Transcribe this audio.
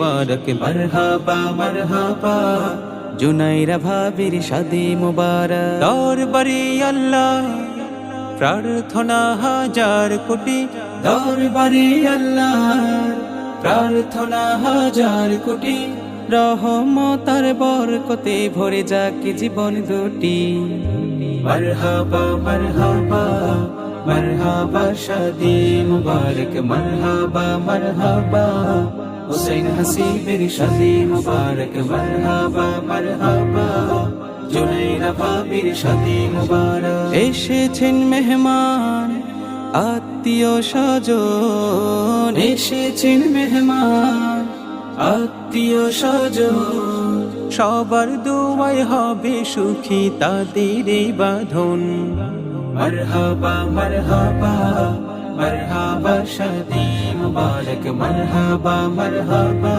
মুবারক মারহাবা মারহাবা। জুনাইরা ভাবির শাদি মুবারক। দরবারে আল্লাহ প্রার্থনা হাজার কোটি। দরবারে আল্লাহ প্রার্থনা হাজার কোটি। রহমতার বরকতে ভরে যাক জীবন দুটি। মারহাবা মারহাবা মারহাবা শাদি মুবারক। মারহাবা মারহাবা। হুসেন হাসিবের শাদি মুবারক, মারহাবা মারহাবা। জুনাইরা ভাবির শাদি মুবারক। এসেছেন মেহমান, আত্মীয় স্বজন। এসেছেন মেহমান, আত্মীয় স্বজন। সবার দোয়ায় হবে সুখী তাদের এই বাঁধন। মারহাবা মারহাবা। মারহাবা শাদি মুবারক মারহাবা মারহাবা